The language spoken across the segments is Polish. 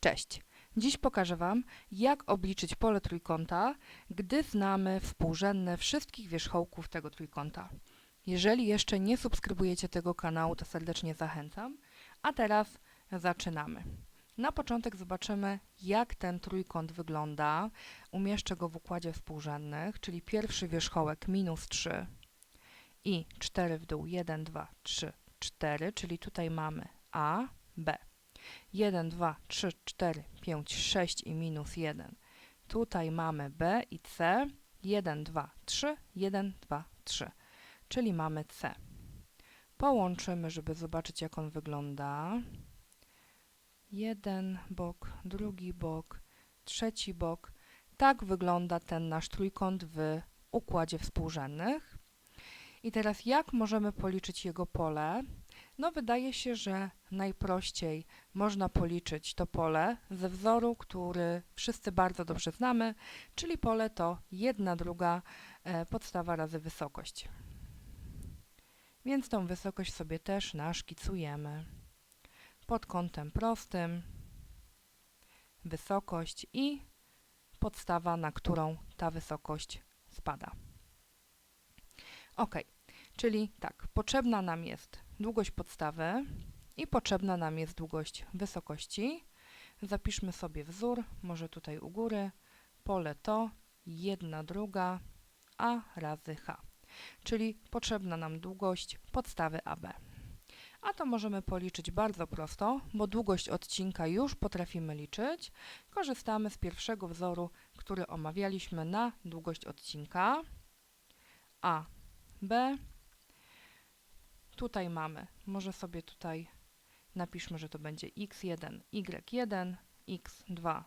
Cześć! Dziś pokażę Wam, jak obliczyć pole trójkąta, gdy znamy współrzędne wszystkich wierzchołków tego trójkąta. Jeżeli jeszcze nie subskrybujecie tego kanału, to serdecznie zachęcam. A teraz zaczynamy. Na początek zobaczymy, jak ten trójkąt wygląda. Umieszczę go w układzie współrzędnych, czyli pierwszy wierzchołek minus 3 i 4 w dół, 1, 2, 3, 4, czyli tutaj mamy A, B. 1, 2, 3, 4, 5, 6 i minus 1. Tutaj mamy B i C. 1, 2, 3, 1, 2, 3. Czyli mamy C. Połączymy, żeby zobaczyć, jak on wygląda. Jeden bok, drugi bok, trzeci bok. Tak wygląda ten nasz trójkąt w układzie współrzędnych. I teraz jak możemy policzyć jego pole? No wydaje się, że najprościej można policzyć to pole ze wzoru, który wszyscy bardzo dobrze znamy, czyli pole to 1 druga e, podstawa razy wysokość. Więc tą wysokość sobie też naszkicujemy. Pod kątem prostym wysokość i podstawa, na którą ta wysokość spada. Ok, czyli tak, potrzebna nam jest długość podstawy i potrzebna nam jest długość wysokości. Zapiszmy sobie wzór, może tutaj u góry, pole to 1 druga a razy h, czyli potrzebna nam długość podstawy AB. A to możemy policzyć bardzo prosto, bo długość odcinka już potrafimy liczyć. Korzystamy z pierwszego wzoru, który omawialiśmy na długość odcinka A, B. Tutaj mamy, może sobie tutaj napiszmy, że to będzie x1, y1, x2,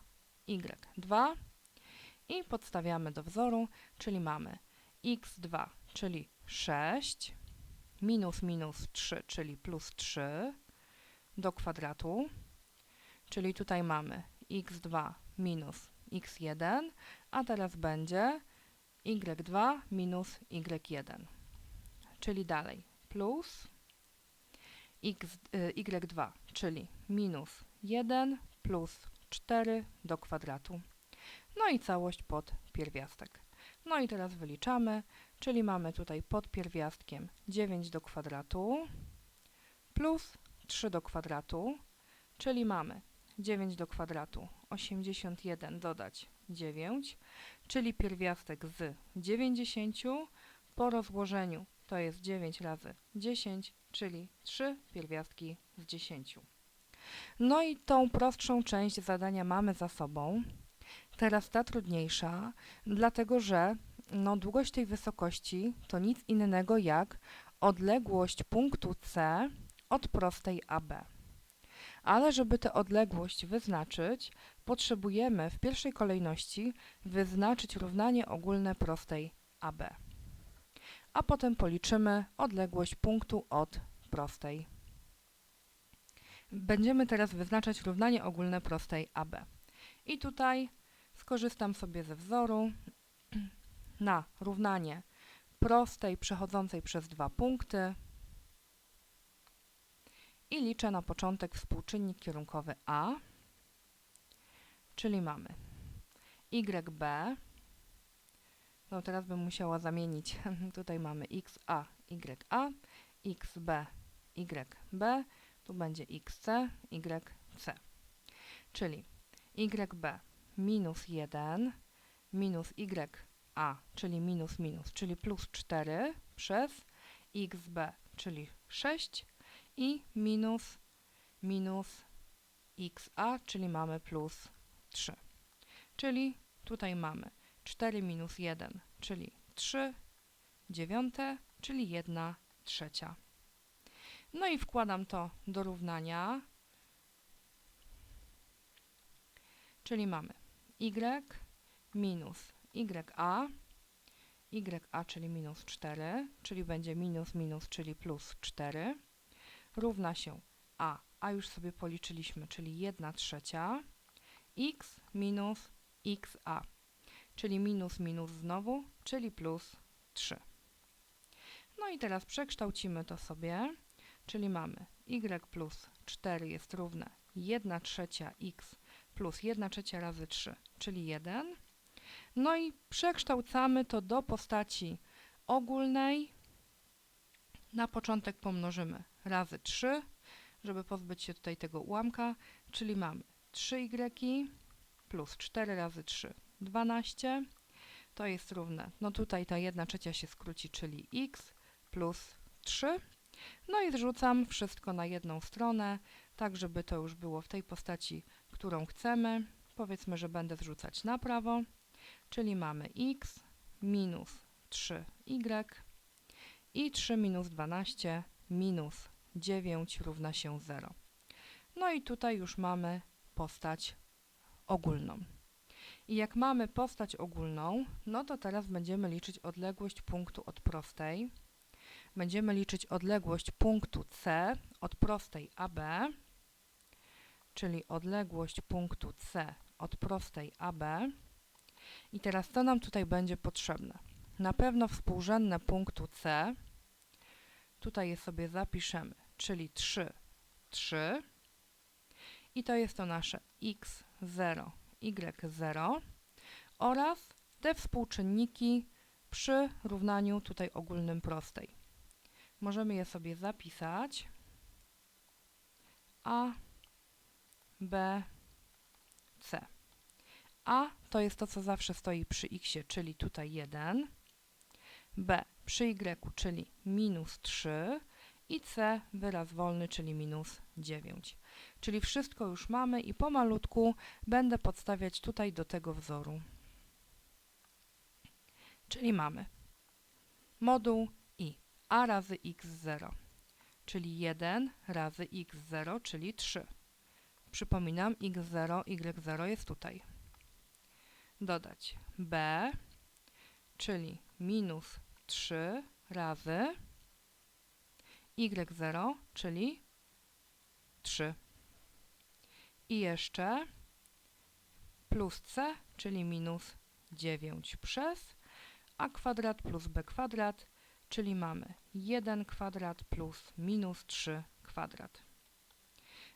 y2 i podstawiamy do wzoru, czyli mamy x2, czyli 6, minus minus 3, czyli plus 3 do kwadratu, czyli tutaj mamy x2 minus x1, a teraz będzie y2 minus y1, czyli dalej plus x, y, y2, czyli minus 1 plus 4 do kwadratu. No i całość pod pierwiastek. No i teraz wyliczamy, czyli mamy tutaj pod pierwiastkiem 9 do kwadratu plus 3 do kwadratu, czyli mamy 9 do kwadratu 81 dodać 9, czyli pierwiastek z 90 po rozłożeniu to jest 9 razy 10, czyli 3 pierwiastki z 10. No i tą prostszą część zadania mamy za sobą. Teraz ta trudniejsza, dlatego że no, długość tej wysokości to nic innego jak odległość punktu C od prostej AB. Ale żeby tę odległość wyznaczyć, potrzebujemy w pierwszej kolejności wyznaczyć równanie ogólne prostej AB. A potem policzymy odległość punktu od prostej. Będziemy teraz wyznaczać równanie ogólne prostej AB. I tutaj skorzystam sobie ze wzoru na równanie prostej przechodzącej przez dwa punkty i liczę na początek współczynnik kierunkowy A, czyli mamy YB, no teraz bym musiała zamienić, tutaj mamy XA, YA, XB, YB, tu będzie XC, YC, czyli YB minus 1 minus YA, czyli minus minus, czyli plus 4 przez XB, czyli 6 i minus minus XA, czyli mamy plus 3. Czyli tutaj mamy 4 minus 1, czyli 3 dziewiąte, czyli 1 trzecia. No i wkładam to do równania, czyli mamy y minus ya, ya, czyli minus 4, czyli będzie minus minus, czyli plus 4, równa się a, a już sobie policzyliśmy, czyli 1 trzecia, x minus xa, czyli minus minus znowu, czyli plus 3. No i teraz przekształcimy to sobie, czyli mamy y plus 4 jest równe 1 trzecia x plus 1 trzecia razy 3, czyli 1. No i przekształcamy to do postaci ogólnej. Na początek pomnożymy razy 3, żeby pozbyć się tutaj tego ułamka, czyli mamy 3y plus 4 razy 3, 12. To jest równe, no tutaj ta 1 trzecia się skróci, czyli x plus 3. No i zrzucam wszystko na jedną stronę, tak żeby to już było w tej postaci, którą chcemy. Powiedzmy, że będę zrzucać na prawo, czyli mamy x minus 3y i 3 minus 12 minus 9 równa się 0. No i tutaj już mamy postać ogólną. I jak mamy postać ogólną, no to teraz będziemy liczyć odległość punktu od prostej. Będziemy liczyć odległość punktu C od prostej AB, czyli odległość punktu C od prostej AB. I teraz co nam tutaj będzie potrzebne? Na pewno współrzędne punktu C, tutaj je sobie zapiszemy, czyli 3, 3 i to jest to nasze x0, y0 oraz te współczynniki przy równaniu tutaj ogólnym prostej. Możemy je sobie zapisać. A, B, C. A to jest to, co zawsze stoi przy x, czyli tutaj 1. B przy y, czyli minus 3 i C wyraz wolny, czyli minus 9. Czyli wszystko już mamy i pomalutku będę podstawiać tutaj do tego wzoru. Czyli mamy moduł i a razy x0, czyli 1 razy x0, czyli 3. Przypominam, x0, y0 jest tutaj. Dodać b, czyli minus 3 razy y0, czyli 3. I jeszcze plus c, czyli minus 9 przez a kwadrat plus b kwadrat, czyli mamy 1 kwadrat plus minus 3 kwadrat.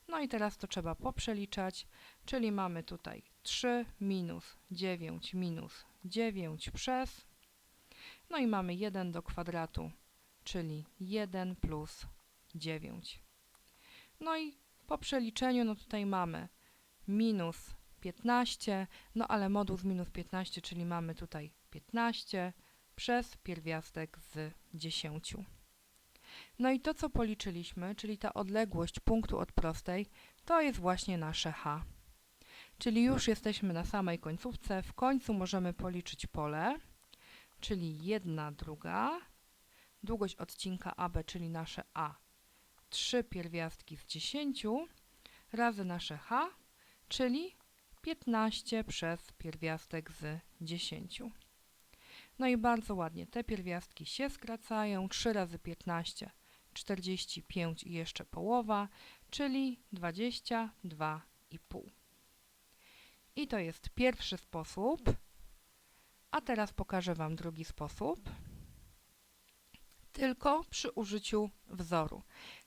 No i teraz to trzeba poprzeliczać, czyli mamy tutaj 3 minus 9 minus 9 przez, no i mamy 1 do kwadratu, czyli 1 plus 9. No i po przeliczeniu, no tutaj mamy minus 15, no ale moduł z minus 15, czyli mamy tutaj 15 przez pierwiastek z 10. No i to, co policzyliśmy, czyli ta odległość punktu od prostej, to jest właśnie nasze h. Czyli już jesteśmy na samej końcówce. W końcu możemy policzyć pole, czyli 1 druga, długość odcinka AB, czyli nasze a, 3 pierwiastki z 10 razy nasze h, czyli 15 przez pierwiastek z 10. No i bardzo ładnie te pierwiastki się skracają. 3 razy 15, 45 i jeszcze połowa, czyli 22,5. I to jest pierwszy sposób. A teraz pokażę Wam drugi sposób, tylko przy użyciu wzoru.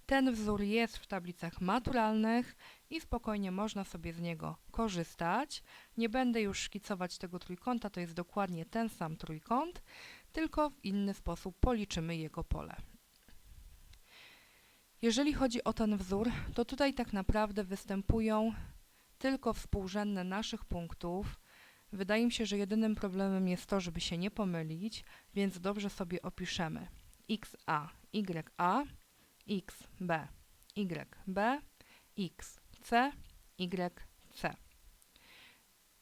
Ten wzór jest w tablicach maturalnych i spokojnie można sobie z niego korzystać. Nie będę już szkicować tego trójkąta, to jest dokładnie ten sam trójkąt, tylko w inny sposób policzymy jego pole. Jeżeli chodzi o ten wzór, to tutaj tak naprawdę występują tylko współrzędne naszych punktów. Wydaje mi się, że jedynym problemem jest to, żeby się nie pomylić, więc dobrze sobie opiszemy xa, ya, xb, yb, x, C, Y, C.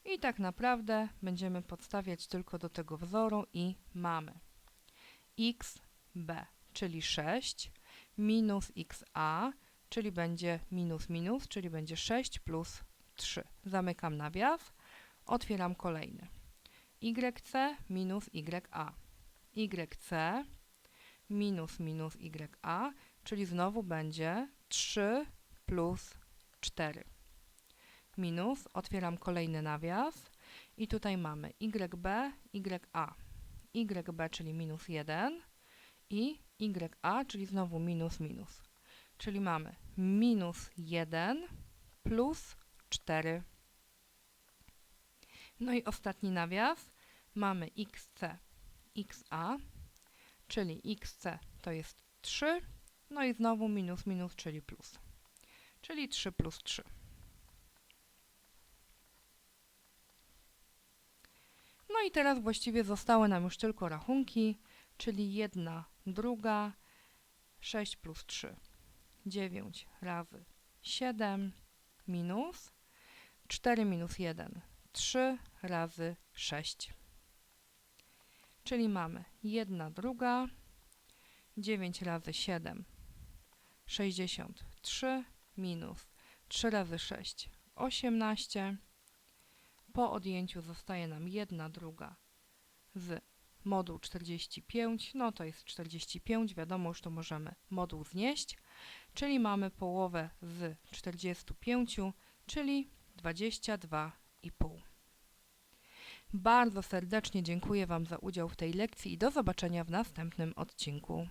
I tak naprawdę będziemy podstawiać tylko do tego wzoru i mamy x, b, czyli 6, minus xa, czyli będzie minus minus, czyli będzie 6 plus 3. Zamykam nawias, otwieram kolejny. yc minus ya. yc minus minus ya, czyli znowu będzie 3 plus 4. Minus, otwieram kolejny nawias i tutaj mamy YB, YA. YB, czyli minus 1 i YA, czyli znowu minus minus. Czyli mamy minus 1 plus 4. No i ostatni nawias. Mamy xc, xa, czyli xc to jest 3, no i znowu minus minus, czyli plus. Czyli 3 plus 3. No i teraz właściwie zostały nam już tylko rachunki, czyli 1 druga, 6 plus 3, 9 razy 7 minus 4 minus 1, 3 razy 6. Czyli mamy 1 druga, 9 razy 7, 63 minus 3 razy 6, 18. Po odjęciu zostaje nam 1 druga z moduł 45, no to jest 45, wiadomo, już to możemy moduł znieść, czyli mamy połowę z 45, czyli 22,5. Bardzo serdecznie dziękuję Wam za udział w tej lekcji i do zobaczenia w następnym odcinku.